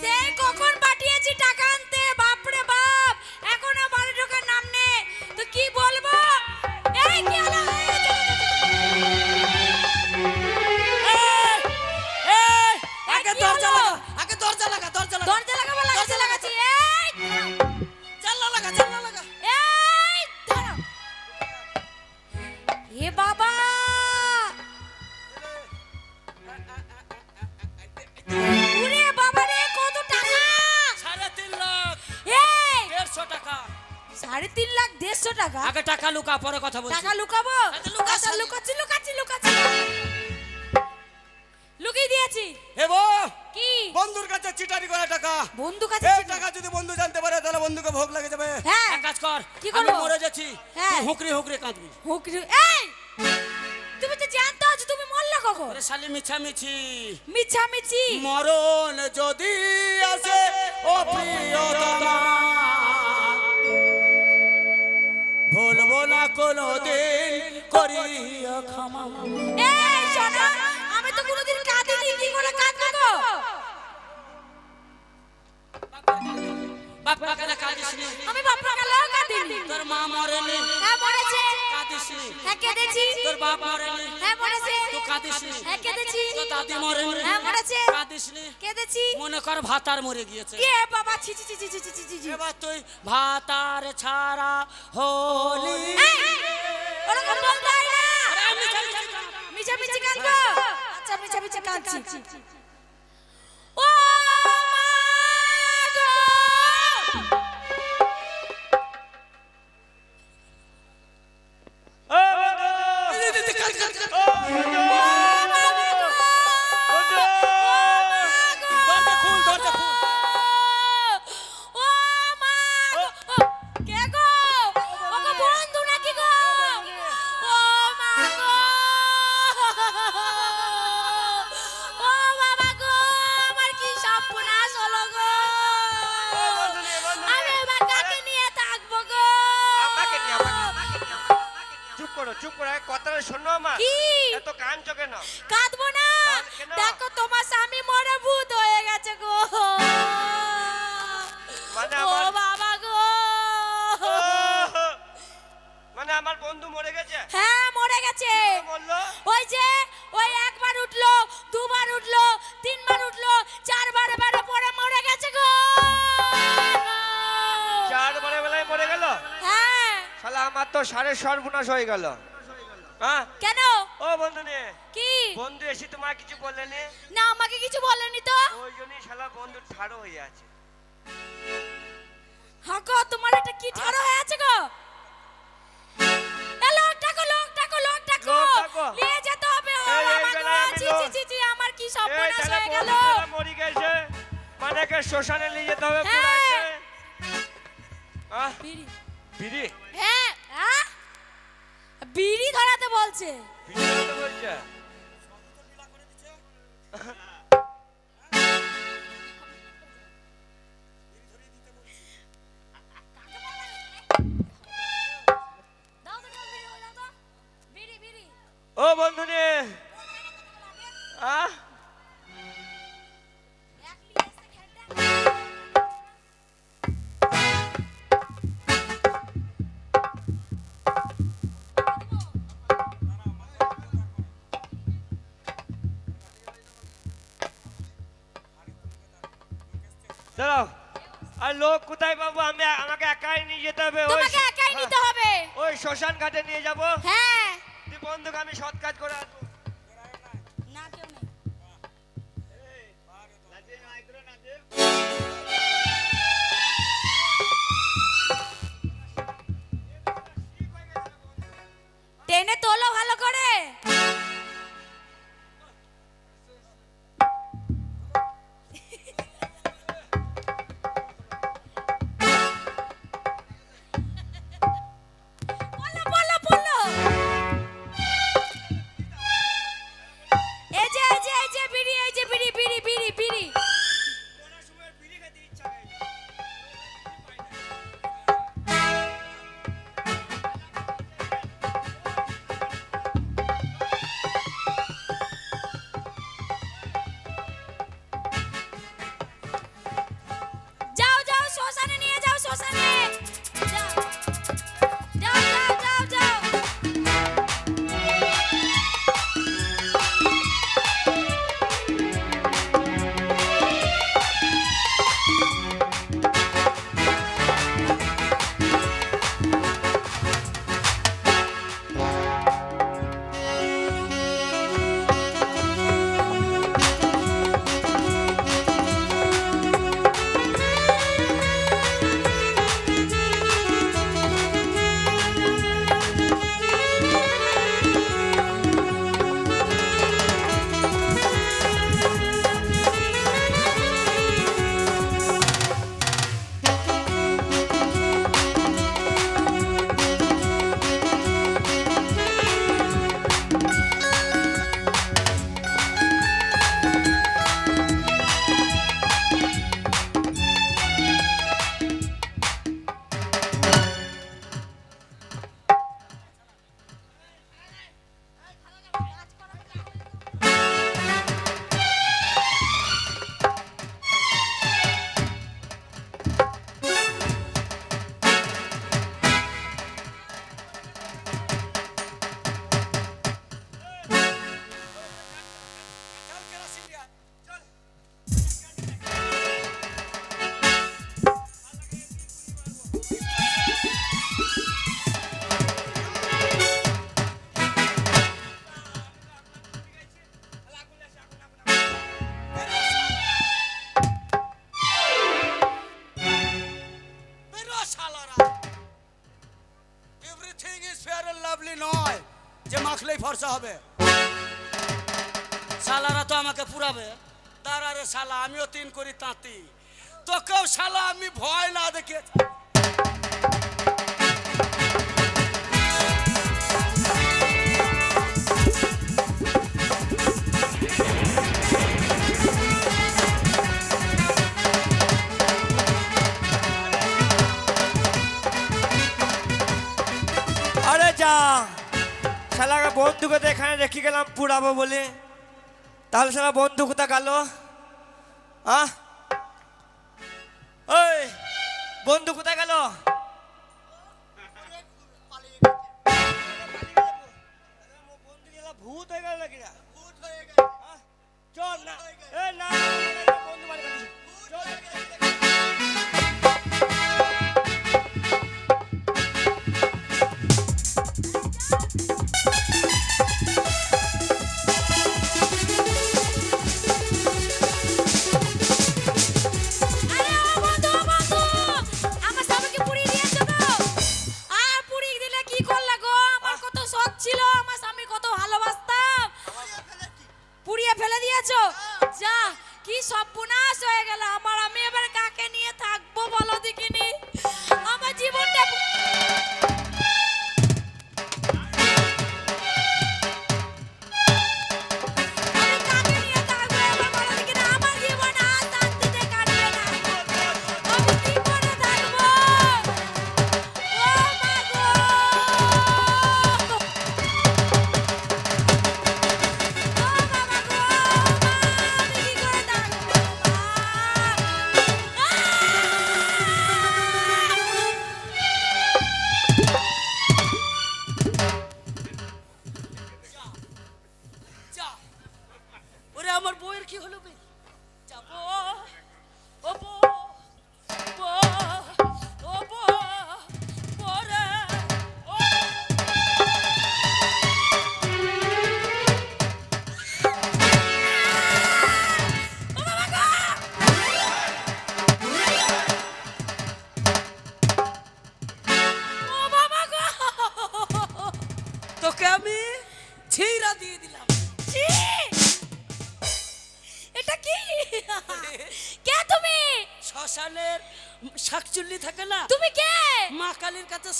সেই কখন পাঠিয়েছি টাকা আনতে? বাপরে বাপ এখনও বাড়ি ঢোকার নাম নেই। তো কি বলব? এই কি হলো আগে কি দরজা লাগা আগে দরজা লাগা দরজা লাগা। দরজা লাগাবো লাগাচ্ছি লাগাচ্ছি এই জানলা লাগা জানলা লাগা। এই দাঁড়াও। এ বাবা সাড়ে তিন লাখ দেড়শো টাকা। আগে টাকা লুকা পরে কথা বলছি। টাকা লুকাবো? আচ্ছা। লুকাচ্ছি। লুকাচ্ছি লুকাচ্ছি লুকিয়ে দিয়েছি। এ বো কি? বন্ধুর কাছে চিটারি করে টাকা। বন্ধু কাছে এই টাকা যদি বন্ধু জানতে পারে তাহলে বন্ধুকে ভোগ লাগে যাবে। হ্যাঁ। কাজ কর কি আমি করব? মরে যাচ্ছি হ্যাঁ। তুই হুকরি হুকরি কাঁদবি। হুকরি এই! তুমি তো জানতো আজ তুমি মরলে কখন? ওরে শালি মিছামিছি। মিছামিছি? মরণ যদি আসে ও প্রিয়তমা। না কোনো দিন করিয়া ক্ষমা। এই সোনা আমি তো কোনোদিন কাঁদিনি কি করে কাঁদবো তো বাপ কালা কাঁদিস আমি বাপ কালা কাঁদিনি। তোর মা মরেনি। হ্যাঁ মরেছে। কাঁদিস হ্যাঁ কেঁদেছি। তোর বাপ মরেনি। হ্যাঁ মরেছে। তুই কাঁদিস হ্যাঁ কেঁদেছি। তোর দাদি মরেনি। হ্যাঁ মরেছে। কাঁদিস কেঁদেছি। মনে কর ভাতার মরে গিয়েছে। এ বাবা ছি ছি ছি এবার তুই ভাতার ছাড়া হলি। ওরকম বলতে হয় না। মিছামিছি মিছা কাঁদবো আচ্ছা মিছা কাঁদছি চুপ করো কথাটা শোনো আমার কি? এত কাঁদছো কেন? কাঁদবো না। দেখো তোমার স্বামী মরা ভূত হয়ে গেছে গো। মানে আমার- বাবা গো। মানে আমার বন্ধু মরে গেছে? হ্যাঁ মরে গেছে। বলল? ওই যে ওই সারের সর্বনাশ হয়ে গেল। হ্যাঁ? কেন? ও বন্ধু নে কি? বন্ধু এসে তোমার কিছু বলেনি না আমাকে কিছু বলেনি তো। ওই জন্য শালা বন্ধু ঠাড়ো হয়ে আছে। হ্যাঁ হাগো তোমার এটা কি ঠাড়ো হয়ে আছে গো? লোক ডাকো লোক টাকো লোক ডাকো। নিয়ে যেতে হবে আমার কি সর্বনাশ হয়ে গেল? মরে গেছে। মানে শ্মশানে নিয়ে যেতে হবে হ্যাঁ। পুরাইছে বিড়ি। বিড়ি? ধরাতে বলছে। লোক কোথায় পাবো? আমি আমাকে একাই নিয়ে যেতে হবে। ওই তোমাকে একাই নিতে হবে। ওই শ্মশান ঘাটে নিয়ে যাব। হ্যাঁ। তুই বন্ধুকে আমি সৎ কাজ করে আসব হবে। শালারা তো আমাকে পুরাবে। দাঁড়া রে শালা, আমিও তিন করি তাঁতি। তোকেও শালা, আমি ভয় না দেখে। আরে যা। শালাকে বন্ধুকে তো এখানে রেখে গেলাম পুরাবো বলে। তাহলে শালা বন্ধু কোথা গেল? আহ? ওই বন্ধু কোথায় গেল? ভূত হয়ে গেল নাকি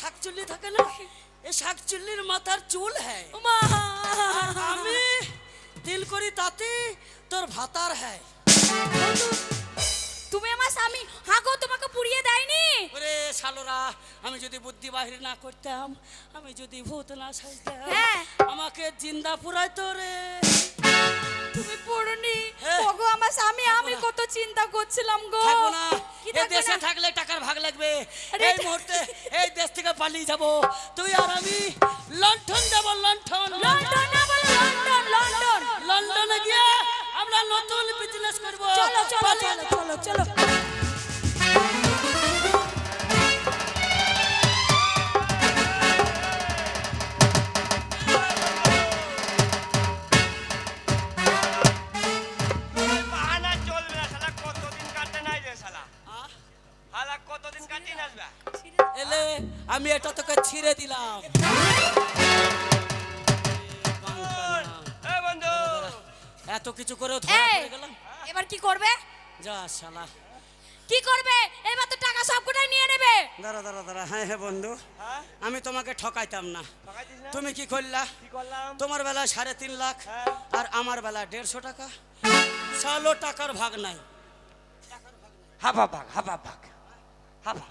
শাকচুল্লি থাকে না? এই শাকচুল্লির মাথার চুল হ্যায়। আমি তিল করি তাতে তোর ভাতার হ্যায়। তুমি আমার স্বামী। হাগো তোমাকে পুড়িয়ে দেয়নি? ওরে শালোরা আমি যদি বুদ্ধি বাহির না করতাম আমি যদি ভূত না সাজতাম হ্যাঁ। আমাকে জিন্দা পুরাইতো রে। তুমি পড়নি। হ্যাঁ। ওগো আমার স্বামী আমি কত চিন্তা করছিলাম গো। না। এই দেশে থাকলে টাকার ভাগ লাগবে। এই মুহূর্তে এই দেশ থেকে পালিয়ে যাব। তুই আর আমি লন্ঠন যাব লন্ঠন। লন্ডন না লন্ডন লন্ডন। লন্ডনে গিয়ে আমরা নতুন বিজনেস করব। চলো চলো চলো চলো চলো। যা শালা। কি করবে? এবার তো টাকা সবকটাই নিয়ে নেবে। দাঁড়া দাঁড়া দাঁড়া। হ্যাঁ হ্যাঁ বন্ধু। হ্যাঁ? আমি তোমাকে ঠকাইতাম না। তুমি কি করলা? তোমার বেলায় সাড়ে তিন লাখ হ্যাঁ। আর আমার বেলায় দেড়শো টাকা। সালো টাকার ভাগ নাই। হাফা ভাগ হাফা ভাগ। হাফা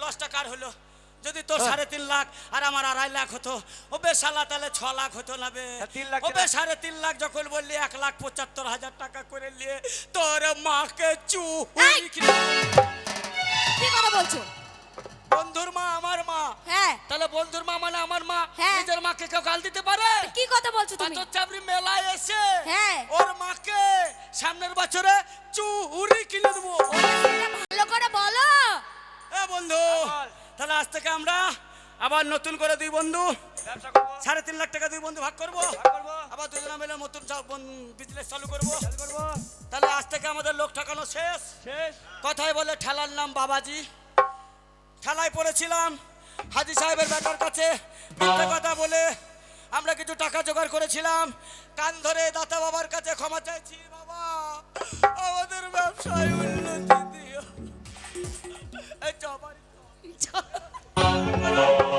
লসটা কার হলো? যদি তোর সাড়ে তিন লাখ আর আমার আড়াই লাখ হতো ও বে সালা তাহলে ছ লাখ হতো না বে? লাখ ও বে কেনা? সাড়ে তিন লাখ যখন বললি এক লাখ পঁচাত্তর হাজার টাকা করে নিয়ে তোর মাকে চু কি কথা বলছো? বন্ধুর মা আমার মা। হ্যাঁ। তাহলে বন্ধুর মা মানে আমার মা? হ্যাঁ। নিজের মাকে কেউ গাল দিতে পারে? কি কথা বলছো তুমি? পাথর চাপড়ি মেলায় এসে হ্যাঁ। ওর মাকে সামনের বছরে চুরি কিনে দেবো। ভালো করে বল। তাহলে আজ থেকে আমরা আবার নতুন করে দুই বন্ধু সাড়ে তিন লাখ টাকা দুই বন্ধু ভাগ করব। ভাগ করব। আবার দুজনে মিলে নতুন বিজনেস চালু করব। চালু করব। তাহলে আজ থেকে আমাদের লোক ঠকানো শেষ। কথায় বলে ঠেলার নাম বাবাজি। ঠেলায় পড়েছিলাম হাজি সাহেবের বেটার কাছে। মিথ্যে কথা বলে আমরা কিছু টাকা জোগাড় করেছিলাম। কান ধরে দাতা বাবার কাছে ক্ষমা চাইছি বাবা। আমাদের ব্যবসায় উন্নতি Thank you.